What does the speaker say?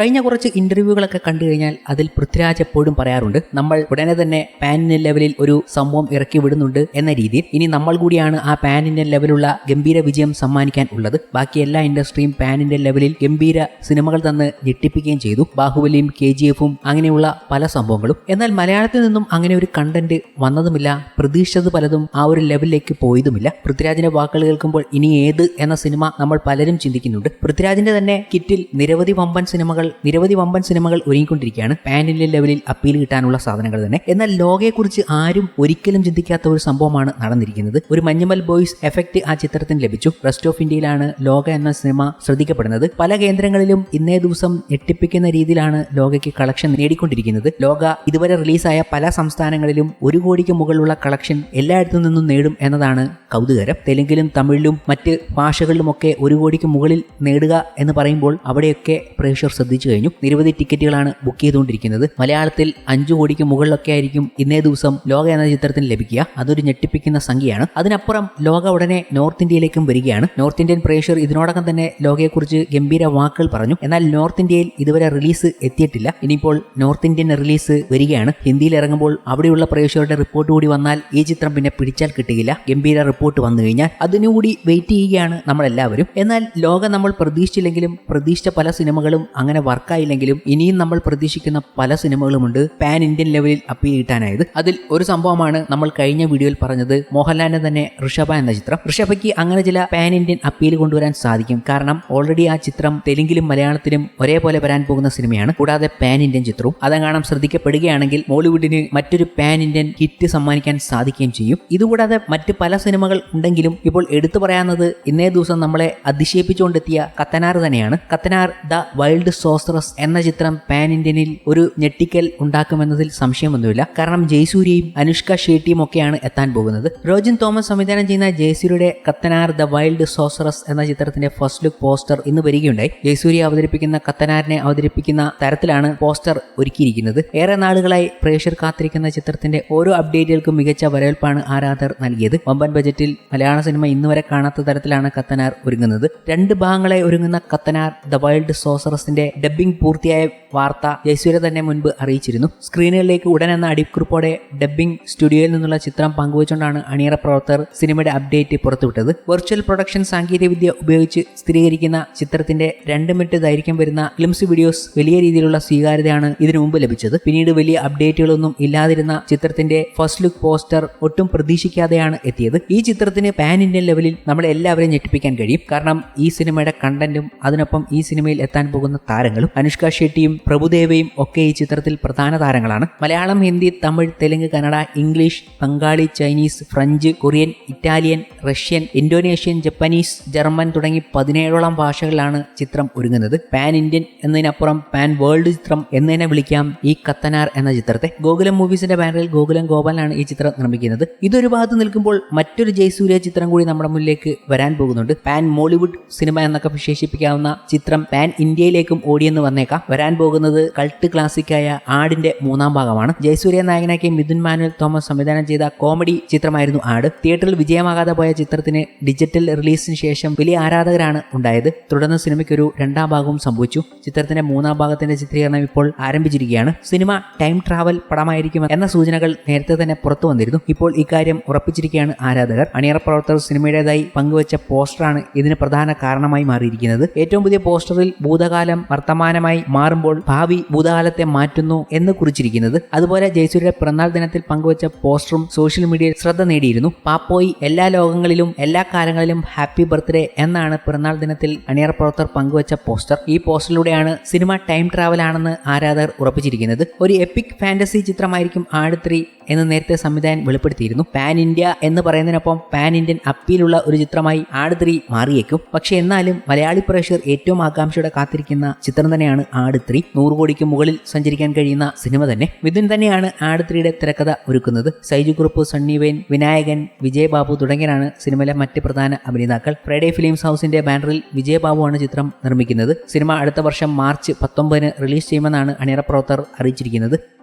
കഴിഞ്ഞ കുറച്ച് ഇന്റർവ്യൂകളൊക്കെ കണ്ടു കഴിഞ്ഞാൽ അതിൽ പൃഥ്വിരാജ് എപ്പോഴും പറയാറുണ്ട് നമ്മൾ ഉടനെ തന്നെ ഇന്ത്യൻ ലെവലിൽ ഒരു സംഭവം ഇറക്കി വിടുന്നുണ്ട് എന്ന രീതിയിൽ. ഇനി നമ്മൾ കൂടിയാണ് ആ ഇന്ത്യൻ ലെവലുള്ള ഗംഭീര വിജയം സമ്മാനിക്കാൻ ഉള്ളത്. ബാക്കി എല്ലാ ഇൻഡസ്ട്രിയും ഇന്ത്യൻ ലെവലിൽ ഗംഭീര സിനിമകൾ തന്ന് ഞെട്ടിപ്പിക്കുകയും ചെയ്തു. ബാഹുബലിയും കെ ജി എഫും അങ്ങനെയുള്ള പല സംഭവങ്ങളും. എന്നാൽ മലയാളത്തിൽ നിന്നും അങ്ങനെ ഒരു കണ്ടന്റ് വന്നതുമില്ല. പ്രതീക്ഷിച്ചത് പലതും ആ ഒരു ലെവലിലേക്ക് പോയതുമില്ല. പൃഥ്വിരാജിന്റെ വാക്കുകൾ കേൾക്കുമ്പോൾ ഇനി ഏത് എന്ന സിനിമ നമ്മൾ പലരും ചിന്തിക്കുന്നുണ്ട്. പൃഥ്വിരാജിന്റെ തന്നെ കിറ്റിൽ നിരവധി വമ്പൻ സിനിമകൾ നിരവധി വമ്പൻ സിനിമകൾ ഒരുങ്ങിക്കൊണ്ടിരിക്കുകയാണ്. പാൻ ഇന്ത്യൻ ലെവലിൽ അപ്പീൽ കിട്ടാനുള്ള സാധനങ്ങൾ തന്നെ. എന്നാൽ ലോകയെക്കുറിച്ച് ആരും ഒരിക്കലും ചിന്തിക്കാത്ത ഒരു സംഭവമാണ് നടന്നിരിക്കുന്നത്. ഒരു മഞ്ഞുമൽ ബോയ്സ് എഫക്റ്റ് ആ ചിത്രത്തിന് ലഭിച്ചു. റെസ്റ്റ് ഓഫ് ഇന്ത്യയിലാണ് ലോക എന്ന സിനിമ ശ്രദ്ധിക്കപ്പെടുന്നത്. പല കേന്ദ്രങ്ങളിലും ഇന്നേ ദിവസം ഞെട്ടിപ്പിക്കുന്ന രീതിയിലാണ് ലോകയ്ക്ക് കളക്ഷൻ നേടിക്കൊണ്ടിരിക്കുന്നത്. ലോക ഇതുവരെ റിലീസായ പല സംസ്ഥാനങ്ങളിലും ഒരു കോടിക്ക് മുകളിലുള്ള കളക്ഷൻ എല്ലായിടത്തു നിന്നും നേടും എന്നതാണ് കൗതുകരം. തെലുങ്കിലും തമിഴിലും മറ്റ് ഭാഷകളിലുമൊക്കെ ഒരു കോടിക്ക് മുകളിൽ നേടുക എന്ന് പറയുമ്പോൾ അവിടെയൊക്കെ പ്രേക്ഷകർ ശ്രദ്ധിച്ചു കഴിഞ്ഞു. നിരവധി ടിക്കറ്റുകളാണ് ബുക്ക് ചെയ്തുകൊണ്ടിരിക്കുന്നത്. മലയാളത്തിൽ അഞ്ചു കോടിക്ക് മുകളിലൊക്കെ ആയിരിക്കും ഇന്നേ ദിവസം ലോക എന്ന ചിത്രത്തിന് ലഭിക്കുക. അതൊരു ഞെട്ടിപ്പിക്കുന്ന സംഖ്യയാണ്. അതിനപ്പുറം ലോക ഉടനെ നോർത്ത് ഇന്ത്യയിലേക്കും വരികയാണ്. നോർത്ത് ഇന്ത്യൻ പ്രേക്ഷകർ ഇതിനോടകം തന്നെ ലോകയെക്കുറിച്ച് ഗംഭീര വാക്കുകൾ പറഞ്ഞു. എന്നാൽ നോർത്ത് ഇന്ത്യയിൽ ഇതുവരെ റിലീസ് എത്തിയിട്ടില്ല. ഇനിയിപ്പോൾ നോർത്ത് ഇന്ത്യൻ റിലീസ് വരികയാണ്. ഹിന്ദിയിൽ ഇറങ്ങുമ്പോൾ അവിടെയുള്ള പ്രേക്ഷകരുടെ റിപ്പോർട്ട് കൂടി വന്നാൽ ഈ ചിത്രം പിന്നെ പിടിച്ചാൽ കിട്ടുകയില്ല. ഗംഭീര റിപ്പോർട്ട് വന്നു കഴിഞ്ഞാൽ അതിനുകൂടി വെയിറ്റ് ചെയ്യുകയാണ് നമ്മളെല്ലാവരും. എന്നാൽ ലോകം നമ്മൾ പ്രതീക്ഷിച്ചില്ലെങ്കിലും പ്രതീക്ഷിച്ച പല സിനിമകളും അങ്ങനെ വർക്കായില്ലെങ്കിലും ഇനിയും നമ്മൾ പ്രതീക്ഷിക്കുന്ന പല സിനിമകളുമുണ്ട്. പാൻ ഇന്ത്യൻ ലെവലിൽ അപ്പീൽ കിട്ടാനായത് അതിൽ ഒരു സംഭവമാണ് നമ്മൾ കഴിഞ്ഞ വീഡിയോയിൽ പറഞ്ഞത്. മോഹൻലാലിന്റെ തന്നെ ഋഷഭ എന്ന ചിത്രം. ഋഷഭയ്ക്ക് അങ്ങനെ ചില പാൻ ഇന്ത്യൻ അപ്പീൽ കൊണ്ടുവരാൻ സാധിക്കും. കാരണം ഓൾറെഡി ആ ചിത്രം തെലുങ്കിലും മലയാളത്തിലും ഒരേപോലെ വരാൻ പോകുന്ന സിനിമയാണ്. കൂടാതെ പാൻ ഇന്ത്യൻ ചിത്രവും. അതെങ്ങാനും ശ്രദ്ധിക്കപ്പെടുകയാണെങ്കിൽ മോളിവുഡിന് മറ്റൊരു പാൻ ഇന്ത്യൻ ഹിറ്റ് സമ്മാനിക്കാൻ സാധിക്കുകയും ചെയ്യും. ഇതുകൂടാതെ മറ്റ് പല സിനിമകൾ ഉണ്ടെങ്കിലും ഇപ്പോൾ എടുത്തു പറയാവുന്നത് ഇന്നേ ദിവസം നമ്മളെ അതിശയിപ്പിച്ചുകൊണ്ടെത്തിയ കത്തനാർ തന്നെയാണ്. കത്തനാർ ദ വൈൽഡ് സോസറസ് എന്ന ചിത്രം പാൻ ഇന്ത്യനിൽ ഒരു ഞെട്ടിക്കൽ ഉണ്ടാക്കുമെന്നതിൽ സംശയമൊന്നുമില്ല. കാരണം ജയസൂര്യയും അനുഷ്ക ഷെട്ടിയും ഒക്കെയാണ് എത്താൻ പോകുന്നത്. റോജിൻ തോമസ് സംവിധാനം ചെയ്യുന്ന ജയസൂര്യയുടെ കത്തനാർ ദ വൈൽഡ് സോസറസ് എന്ന ചിത്രത്തിന്റെ ഫസ്റ്റ് ലുക്ക് പോസ്റ്റർ ഇന്ന് വരികയുണ്ടായി. ജയസൂര്യ അവതരിപ്പിക്കുന്ന കത്തനാറിനെ അവതരിപ്പിക്കുന്ന തരത്തിലാണ് പോസ്റ്റർ ഒരുക്കിയിരിക്കുന്നത്. ഏറെ നാളുകളായി പ്രേക്ഷകർ കാത്തിരിക്കുന്ന ചിത്രത്തിന്റെ ഓരോ അപ്ഡേറ്റുകൾക്കും മികച്ച വരവേൽപ്പാണ് ആരാധർ നൽകിയത്. വമ്പൻ ബജറ്റിൽ മലയാള സിനിമ ഇന്നുവരെ കാണാത്ത തരത്തിലാണ് കത്തനാർ ഒരുങ്ങുന്നത്. രണ്ട് ഭാഗങ്ങളെ ഒരുങ്ങുന്ന കത്തനാർ ദ വൈൽഡ് സോസറസിന്റെ ഡബ്ബിംഗ് പൂർത്തിയായ വാർത്ത ജയസൂര്യ തന്നെ മുൻപ് അറിയിച്ചിരുന്നു. സ്ക്രീനുകളിലേക്ക് ഉടൻ എന്ന അടിക്കുറിപ്പോടെ ഡബ്ബിംഗ് സ്റ്റുഡിയോയിൽ നിന്നുള്ള ചിത്രം പങ്കുവച്ചുകൊണ്ടാണ് അണിയറ പ്രവർത്തകർ സിനിമയുടെ അപ്ഡേറ്റ് പുറത്തുവിട്ടത്. വെർച്വൽ പ്രൊഡക്ഷൻ സാങ്കേതികവിദ്യ ഉപയോഗിച്ച് സ്ഥിരീകരിക്കുന്ന ചിത്രത്തിന്റെ രണ്ട് മിനിറ്റ് ദൈർഘ്യം വരുന്ന ക്ലിംസ് വീഡിയോസ് വലിയ രീതിയിലുള്ള സ്വീകാര്യതയാണ് ഇതിനു മുമ്പ് ലഭിച്ചത്. പിന്നീട് വലിയ അപ്ഡേറ്റുകളൊന്നും ഇല്ലാതിരുന്ന ചിത്രത്തിന്റെ ഫസ്റ്റ് ലുക്ക് പോസ്റ്റർ ഒട്ടും പ്രതീക്ഷിക്കാതെയാണ് എത്തിയത്. ഈ ചിത്രത്തിന് പാൻ ഇന്ത്യൻ ലെവലിൽ നമ്മളെ എല്ലാവരെയും ഞെട്ടിപ്പിക്കാൻ കഴിയും. കാരണം ഈ സിനിമയുടെ കണ്ടന്റും അതിനൊപ്പം ഈ സിനിമയിൽ എത്താൻ പോകുന്ന താരങ്ങളും അനുഷ്ക ഷെട്ടിയും പ്രഭുദേവയും ഒക്കെ ഈ ചിത്രത്തിൽ പ്രധാന താരങ്ങളാണ്. Malayalam Hindi Tamil Telugu Kannada English Bengali Chinese French Korean Italian Russian Indonesian Japanese German തുടങ്ങി പതിനേഴോളം ഭാഷകളിലാണ് ചിത്രം ഒരുങ്ങുന്നത്. പാൻ ഇന്ത്യൻ എന്നതിനപ്പുറം പാൻ വേൾഡ് ചിത്രം എന്നതിനെ വിളിക്കാം ഈ കത്തനാർ എന്ന ചിത്രത്തെ. ഗോകുലം മൂവീസിന്റെ ബാനറിൽ ഗോകുലം ഗോപാലാണ് ഈ ചിത്രം നിർമ്മിക്കുന്നത്. ഇതൊരു ഭാഗത്ത് നിൽക്കുമ്പോൾ മറ്റൊരു ജയസൂര്യ ചിത്രം കൂടി നമ്മുടെ മുന്നിലേക്ക് വരാൻ പോകുന്നുണ്ട്. പാൻ മോളിവുഡ് സിനിമ എന്നൊക്കെ വിശേഷിപ്പിക്കാവുന്ന ചിത്രം പാൻ ഇന്ത്യയിലേക്കും ഓടിയെന്ന് വന്നേക്കാം. വരാൻ പോകുന്നത് കൾട്ട് ക്ലാസിക്കായ ആടിന്റെ മൂന്നാം ഭാഗമാണ്. ജയസൂര്യ നായകനാക്കി മിഥുൻ മാനുവൽ തോമസ് സംവിധാനം ചെയ്ത കോമഡി ചിത്രമായിരുന്നു ആട്. തിയേറ്ററിൽ വിജയമാകാതെ പോയ ചിത്രത്തിന് ഡിജിറ്റൽ റിലീസിന് ശേഷം വലിയ ആരാധകരാണ് ഉണ്ടായത്. തുടർന്ന് സിനിമയ്ക്ക് ഒരു രണ്ടാം ഭാഗവും സംഭവിച്ചു. ചിത്രത്തിന്റെ മൂന്നാം ഭാഗത്തിന്റെ ചിത്രീകരണം ഇപ്പോൾ ആരംഭിച്ചിരിക്കുകയാണ്. സിനിമ ടൈം ട്രാവൽ പടമായിരിക്കും എന്ന സൂചനകൾ നേരത്തെ തന്നെ പുറത്തു വന്നിരുന്നു. ഇപ്പോൾ ഇക്കാര്യം ഉറപ്പിച്ചിരിക്കുകയാണ് ആരാധകർ. അണിയറ പ്രവർത്തകർ സിനിമയുടേതായി പങ്കുവച്ച പോസ്റ്ററാണ് ഇതിന് പ്രധാന കാരണമായി മാറിയിരിക്കുന്നത്. ഏറ്റവും പുതിയ പോസ്റ്ററിൽ ഭൂതകാലം വർത്തമാനമായി മാറുമ്പോൾ ഭാവി ഭൂതകാലത്തെ മാറ്റുന്നു എന്ന് കുറിച്ചിരിക്കുന്നത്. അതുപോലെ ജയസൂര്യയുടെ പിറന്നാൾ ദിനത്തിൽ പങ്കുവച്ച പോസ്റ്ററും സോഷ്യൽ മീഡിയയിൽ ശ്രദ്ധ നേടിയിരുന്നു. പാപ്പോയി എല്ലാ ലോകങ്ങളിലും എല്ലാ കാലങ്ങളിലും ഹാപ്പി ബർത്ത്ഡേ എന്നാണ് പിറന്നാൾ ദിനത്തിൽ അണിയറ പ്രവർത്തകർ പങ്കുവച്ച പോസ്റ്റർ. ഈ പോസ്റ്ററിലൂടെയാണ് സിനിമ ടൈം ട്രാവൽ ആണെന്ന് ആരാധകർ ഉറപ്പിച്ചിരിക്കുന്നത്. ഒരു എപ്പിക് ഫാന്റസി ചിത്രമായിരിക്കും ആടുത്രി എന്ന് നേരത്തെ സംവിധായകൻ വെളിപ്പെടുത്തിയിരുന്നു. പാൻ ഇന്ത്യ എന്ന് പറയുന്നതിനൊപ്പം പാൻ ഇന്ത്യൻ അപ്പീലുള്ള ഒരു ചിത്രമായി ആടുത്രി മാറിയേക്കും. പക്ഷെ എന്നാലും മലയാളി പ്രേക്ഷകർ ഏറ്റവും ആകാംക്ഷയോടെ കാത്തിരിക്കുന്ന ചിത്രം തന്നെയാണ് ആട് ത്രീ നൂറ് കോടിക്ക് മുകളിൽ സഞ്ചരിക്കാൻ കഴിയുന്ന സിനിമ തന്നെ. മിഥുൻ തന്നെയാണ് ആട് ത്രീയുടെ തിരക്കഥ ഒരുക്കുന്നത്. സൈജു കുറുപ്പ് സണ്ണി വെയിൻ വിനായകൻ വിജയബാബു തുടങ്ങിയവരാണ് സിനിമയിലെ മറ്റ് പ്രധാന അഭിനേതാക്കൾ. ഫ്രൈഡേ ഫിലിംസ് ഹൗസിന്റെ ബാനറിൽ വിജയബാബുവാണ് ചിത്രം നിർമ്മിക്കുന്നത്. സിനിമ അടുത്ത വർഷം മാർച്ച് പത്തൊമ്പതിന് റിലീസ് ചെയ്യുമെന്നാണ് അണിയറ പ്രവർത്തകർ അറിയിച്ചിരിക്കുന്നത്.